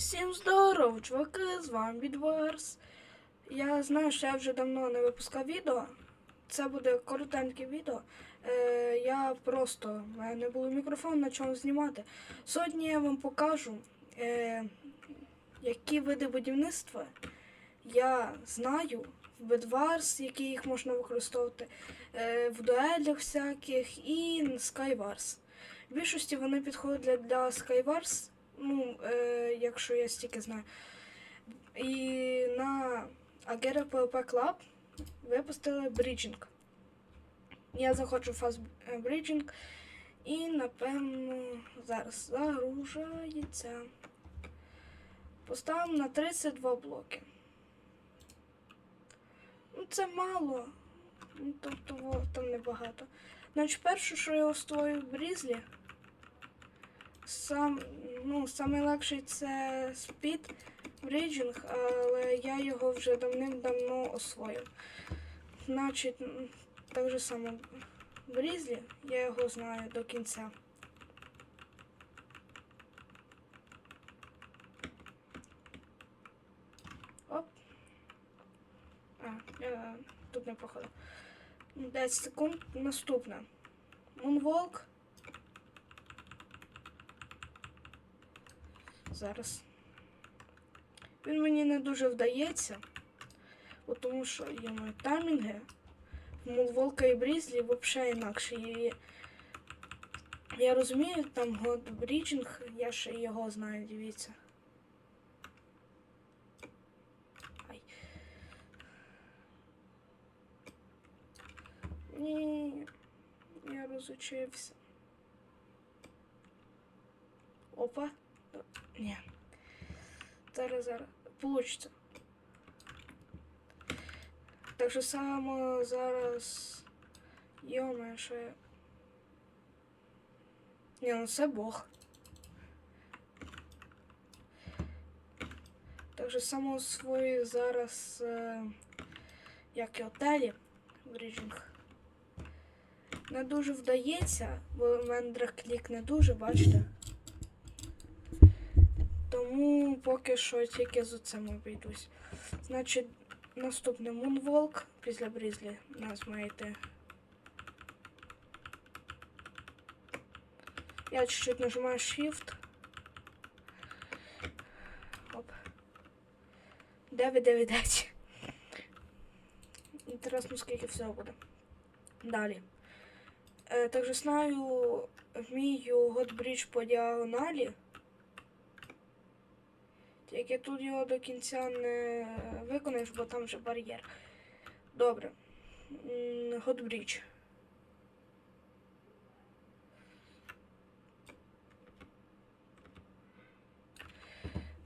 Всім здорово, чуваки, з вами Відварс. Я знаю, що я вже давно не випускав відео. Це буде коротеньке відео. Е, я просто в мене не було мікрофону на чому знімати. Сьогодні я вам покажу, е, які види будівництва я знаю в Bedwars, які їх можна використовувати, е, в дуелях всяких і Skywars. В більшості вони підходять для, для Skywars, ну, е, якщо я стільки знаю. І на Agera PvP Club випустили бріджинг. Я заходжу в фаз е, бріджинг і, напевно, зараз загружається. Поставимо на 32 блоки. Ну, це мало. Ну, тобто там небагато. Значить, перше, що я створю в Брізлі, сам, ну, саме легший це спід бріджинг, але я його вже давним-давно освоїв. Значить, так же само Брізлі, я його знаю до кінця. Оп. А, я тут не проходив. 10 секунд. Наступне. Moonwalk. Зараз. Він мені не дуже вдається, бо тому що є мої таймінги. Moonwalk і Брізлі взагалі інакше. І я розумію, там год бріджинг, я ще його знаю, дивіться. Ай. Ні, я розучився. Опа. Ні. Зараз, зараз. Получиться. Так же само зараз. Йоме, що я. Ні, ну це Бог. Так же само свої зараз. Е, як і отелі. Бріджинг. Не дуже вдається, бо в мене дракклік не дуже, бачите. Тому поки що тільки з цим обійдусь. Значить, наступний Moonwalk після Брізлі нас має. Я чуть-чуть нажимаю Shift. Оп. 9, 9, 9. Інтересно, скільки всього буде. Далі. Е, також знаю, вмію Godbridge по діагоналі. Тільки тут його до кінця не виконаєш, бо там вже бар'єр. Добре. Godbridge.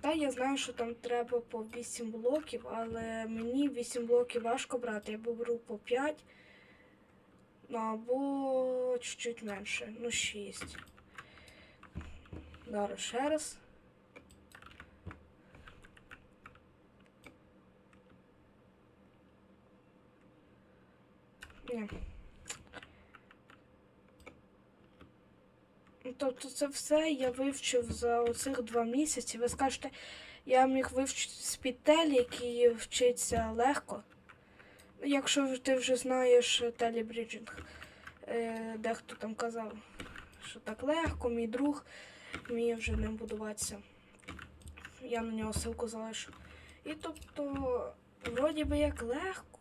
Та я знаю, що там треба по 8 блоків, але мені 8 блоків важко брати. Я беру по 5. Ну, або чуть-чуть менше. Ну, 6. Зараз ще раз. Ну, Тобто це все я вивчив за оцих два місяці. Ви скажете, я міг вивчити спітель, який вчиться легко. Якщо ти вже знаєш телебріджинг, е, дехто там казав, що так легко, мій друг вміє вже ним будуватися. Я на нього ссылку залишу. І тобто, вроді би як легко.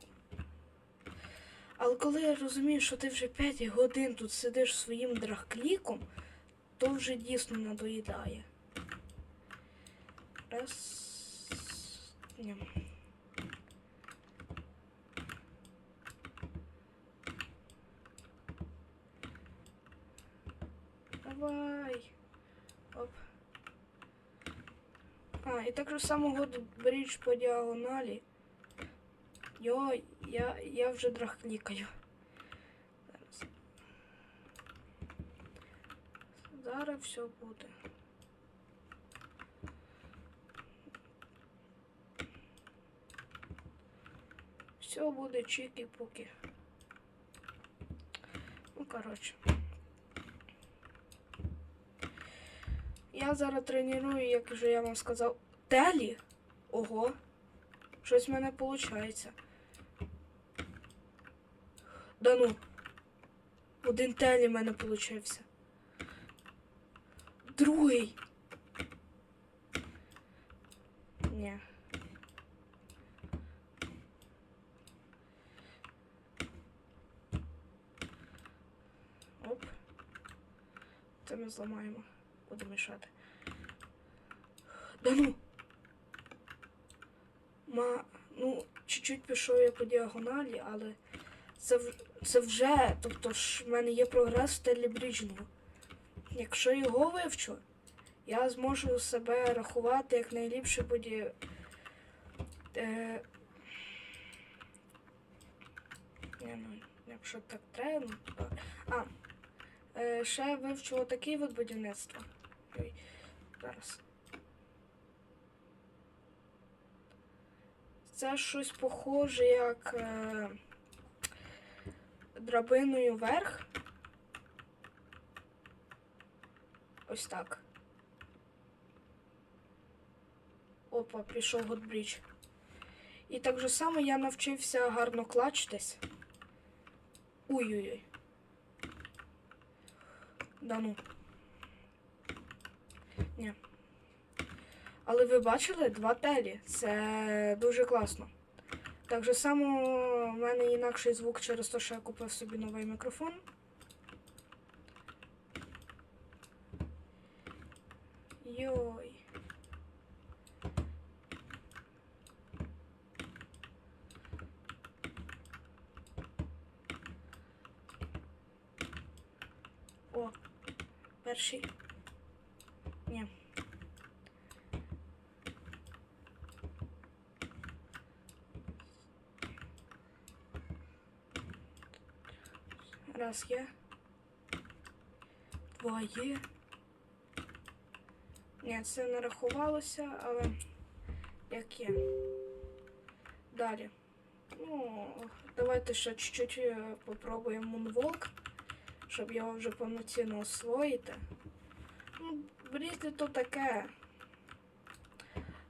Але коли я розумію, що ти вже 5 годин тут сидиш своїм драхкліком, то вже дійсно надоїдає. Раз. Ні. Давай. Оп. А, і так же само брідж по діагоналі. Йо, я, я вже драхклікаю. Зараз. Зараз все буде. Все буде чики-пуки. Ну, коротше. Я зараз треную, як вже я вам сказав, телі. Ого. Щось в мене виходить. Да ну. Один телі в мене получився. Другий. Ні. Оп. Це ми зламаємо. Буде мішати. Да ну. Ма, ну, чуть-чуть пішов я по діагоналі, але це, це вже, тобто ж в мене є прогрес в стилі бріджингу. Якщо його вивчу, я зможу себе рахувати як найліпше буде. Е, ні, ну, якщо так треба, ну, то... А, е, ще вивчу отакий вид будівництва. Ой, зараз. Це щось похоже, як е, драбиною вверх. Ось так. Опа, пішов Годбрідж. І так же само я навчився гарно клачтись. Ой-ой-ой. Да ну. Ні. Але ви бачили два телі. Це дуже класно. Так же само в мене інакший звук через те, що я купив собі новий мікрофон. Йой. О, перший. Ні. Раз є. Два є. Ні, це не рахувалося, але як є. Далі. Ну, давайте ще чуть-чуть е, попробуємо Moonwalk, щоб його вже повноцінно освоїти. Ну, брізлі то таке.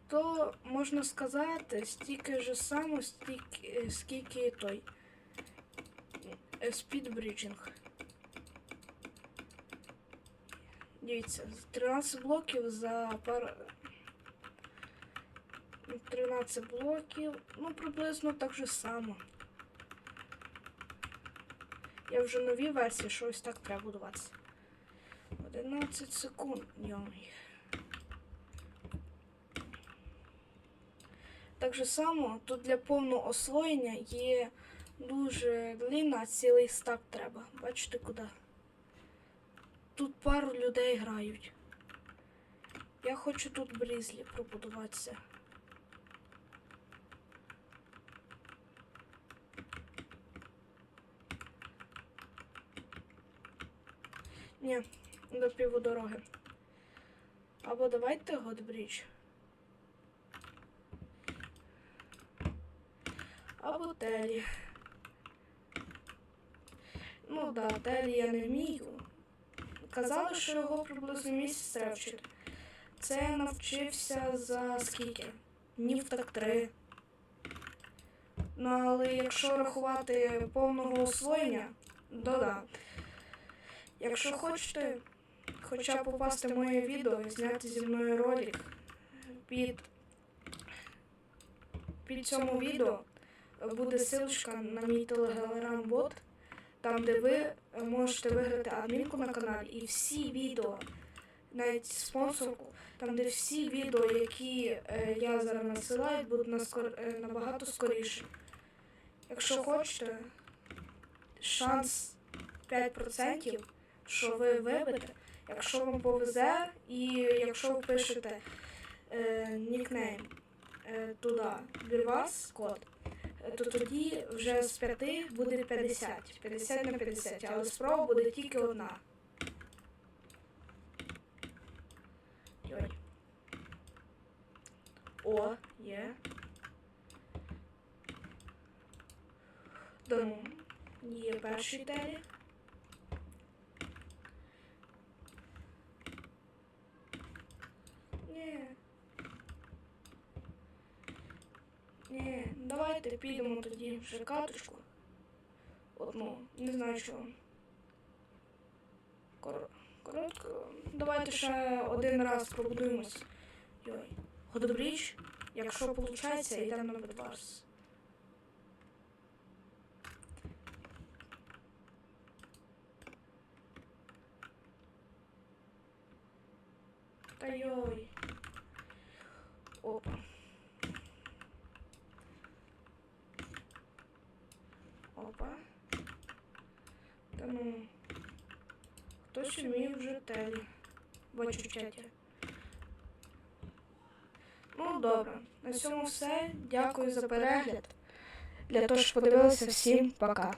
То можна сказати, стільки ж само, стільки, скільки і той. Спідбріджинг. Дивіться, 13 блоків за пар... 13 блоків, ну приблизно так же само. Я вже нові версії, що ось так треба будуватися. 11 секунд. Йомай. Так же само, тут для повного освоєння є дуже длинна, цілий стак треба. Бачите куди? Тут пару людей грають. Я хочу тут брізлі пробудуватися. Ні, до півдороги. Або давайте Годбрідж. Або Телі. Ну да, Телі я не вмію. Казали, що його приблизно місяць треба вчити. Це я навчився за скільки? Днів так три. Ну, але якщо рахувати повного освоєння, то да. Якщо хочете хоча б попасти в моє відео і зняти зі мною ролик під, під цьому відео буде ссылочка на мій телеграм-бот, там де ви можете виграти адмінку на каналі і всі відео, навіть спонсорку, там де всі відео, які е, я зараз насилаю, будуть е, набагато скоріше. Якщо хочете, шанс 5%, що ви вибите, якщо вам повезе, і якщо ви пишете е, нікнейм е, туди для вас код, е, то тоді вже з 5 буде 50. 50 на 50, але спроба буде тільки одна. О, є. Тому є перший телі. Ні, давайте підемо тоді ще каточку. Одну, не знаю що. Кор... Коротко. Давайте ще один раз пробудуємось. Йой. Годобріч, якщо виходить, йдемо на Бедварс. Та йой. Опа. Опа. Та ну. Хтось уміє вже телі. Бачу в чаті. Ну, добре. На цьому все. Дякую за перегляд. Для того, що подивилися, всім пока.